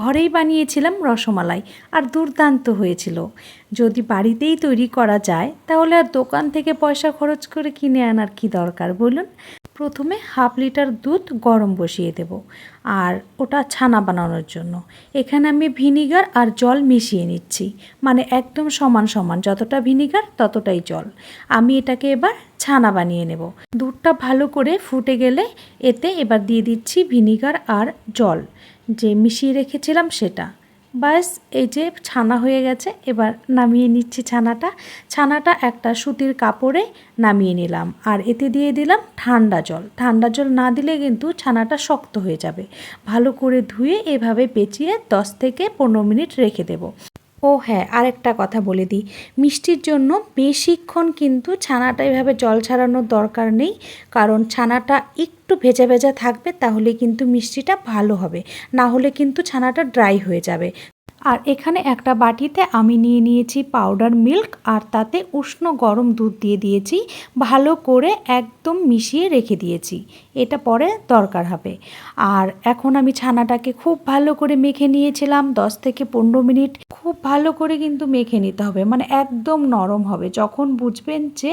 ঘরেই বানিয়েছিলাম রসমালাই, আর দুর্দান্ত হয়েছিল। যদি বাড়িতেই তৈরি করা যায়, তাহলে আর দোকান থেকে পয়সা খরচ করে কিনে আনার কি দরকার বলুন? প্রথমে হাফ লিটার দুধ গরম বসিয়ে দেব আর ওটা ছানা বানানোর জন্য। এখানে আমি ভিনিগার আর জল মিশিয়ে নিচ্ছি মানে একদম সমান সমান, যতটা ভিনিগার ততটাই জল। আমি এটাকে এবার ছানা বানিয়ে নেব। দুধটা ভালো করে ফুটে গেলে এতে এবার দিয়ে দিচ্ছি ভিনিগার আর জল। যে মিশিয়ে রেখেছিলাম সেটা। ব্যাস এই যে ছানা হয়ে গেছে, এবার নামিয়ে নিচ্ছি ছানাটা। ছানাটা একটা সুতির কাপড়ে নামিয়ে নিলাম। আর এতে দিয়ে দিলাম ঠান্ডা জল। ঠান্ডা জল না দিলে কিন্তু ছানাটা শক্ত হয়ে যাবে। ভালো করে ধুয়ে এভাবে পেঁচিয়ে দশ থেকে পনেরো মিনিট রেখে দেবো। ও হ্যাঁ আরেকটা কথা বলে দিই। মিষ্টির জন্য বেশিক্ষণ কিন্তু ছানাটা এভাবে জল ছাড়ানোর দরকার নেই। কারণ ছানাটা একটু ভেজা ভেজা থাকবে, তাহলে কিন্তু মিষ্টিটা ভালো হবে। না হলে কিন্তু ছানাটা ড্রাই হয়ে যাবে। আর এখানে একটা বাটিতে আমি নিয়ে নিয়েছি পাউডার মিল্ক আর তাতে উষ্ণ গরম দুধ দিয়ে দিয়েছি। ভালো করে একদম মিশিয়ে রেখে দিয়েছি। এটা পরে দরকার হবে। আর এখন আমি ছানাটাকে খুব ভালো করে মেখে নিয়েছিলাম, দশ থেকে পনেরো মিনিট। খুব ভালো করে কিন্তু মেখে নিতে হবে। মানে একদম নরম হবে। যখন বুঝবেন যে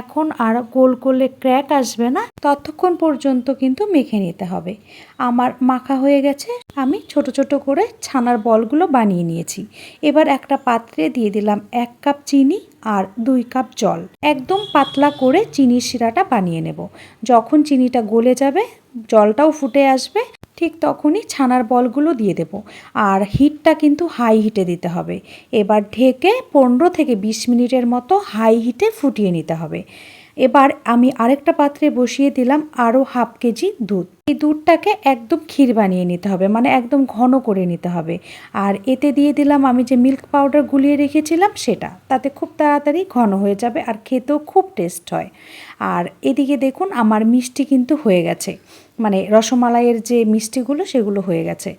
এখন আর গোল করলে ক্র্যাক আসবে না, ততক্ষণ পর্যন্ত কিন্তু মেখে নিতে হবে। আমার মাখা হয়ে গেছে, আমি ছোট ছোট করে ছানার বলগুলো বানিয়ে নিয়েছি। এবার একটা পাত্রে দিয়ে দিলাম এক কাপ চিনি আর দুই কাপ জল। একদম পাতলা করে চিনির শিরাটা বানিয়ে নেব। যখন চিনিটা গলে যাবে, জলটাও ফুটে আসবে ঠিক তখনই ছানার বলগুলো দিয়ে দেব। আর হিটটা কিন্তু হাই হিটে দিতে হবে। এবার ঢেকে পনেরো থেকে বিশ মিনিটের মতো হাই হিটে ফুটিয়ে নিতে হবে। এবার আমি আরেকটা পাত্রে বসিয়ে দিলাম আরও হাফ কেজি দুধ। এই দুধটাকে একদম ক্ষীর বানিয়ে নিতে হবে মানে একদম ঘন করে নিতে হবে। আর এতে দিয়ে দিলাম আমি যে মিল্ক পাউডার গুলিয়ে রেখেছিলাম সেটা। তাতে খুব তাড়াতাড়ি ঘন হয়ে যাবে আর খেতেও খুব টেস্ট হয়। আর এদিকে দেখুন আমার মিষ্টি কিন্তু হয়ে গেছে। মানে রসমালাইয়ের যে মিষ্টিগুলো সেগুলো হয়ে গেছে।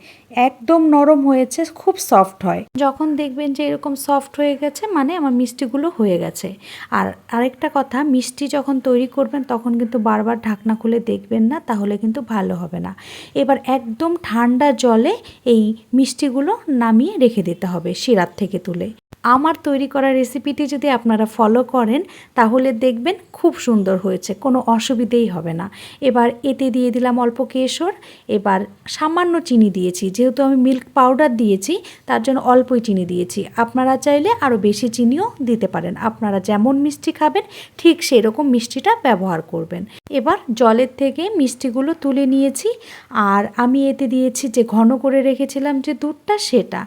একদম নরম হয়েছে, খুব সফট হয়। যখন দেখবেন যে এরকম সফট হয়ে গেছে মানে আমার মিষ্টিগুলো হয়ে গেছে। আর আরেকটা কথা, মিষ্টি যখন তৈরি করবেন, তখন কিন্তু বারবার ঢাকনা খুলে দেখবেন না, তাহলে কিন্তু ভালো হবে না। এবার একদম ঠান্ডা জলে এই মিষ্টিগুলো নামিয়ে রেখে দিতে হবে, শিরার থেকে তুলে। আমার তৈরি করা রেসিপিটি যদি আপনারা ফলো করেন, তাহলে দেখবেন খুব সুন্দর হয়েছে, কোনো অসুবিধেই হবে না। এবার এতে দিয়ে দিলাম অল্প কেশর, এবার সামান্য চিনি দিয়েছি, যেহেতু আমি মিল্ক পাউডার দিয়েছি, তার জন্য অল্পই চিনি দিয়েছি। আপনারা চাইলে আরও বেশি চিনিও দিতে পারেন, আপনারা যেমন মিষ্টি খাবেন, ঠিক সেই রকম মিষ্টিটা ব্যবহার করবেন। এবার জলের থেকে মিষ্টিগুলো তুলে নিয়েছি, আর আমি এতে দিয়েছি যে ঘন করে রেখেছিলাম যে দুধটা, সেটা।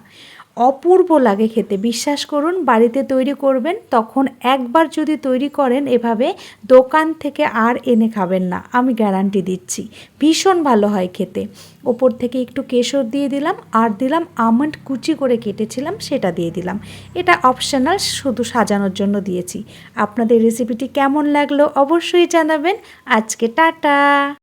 অপূর্ব লাগে খেতে। বিশ্বাস করুন, বাড়িতে তৈরি করবেন, তখন একবার যদি তৈরি করেন, এভাবে দোকান থেকে আর এনে খাবেন না, আমি গ্যারান্টি দিচ্ছি। ভীষণ ভালো হয় খেতে। ওপর থেকে একটু কেশর দিয়ে দিলাম, আর দিলাম আমন্ড কুচি করে কেটেছিলাম, সেটা দিয়ে দিলাম। এটা অপশনাল, শুধু সাজানোর জন্য দিয়েছি। আপনাদের রেসিপিটি কেমন লাগল অবশ্যই জানাবেন। আজকে টাটা!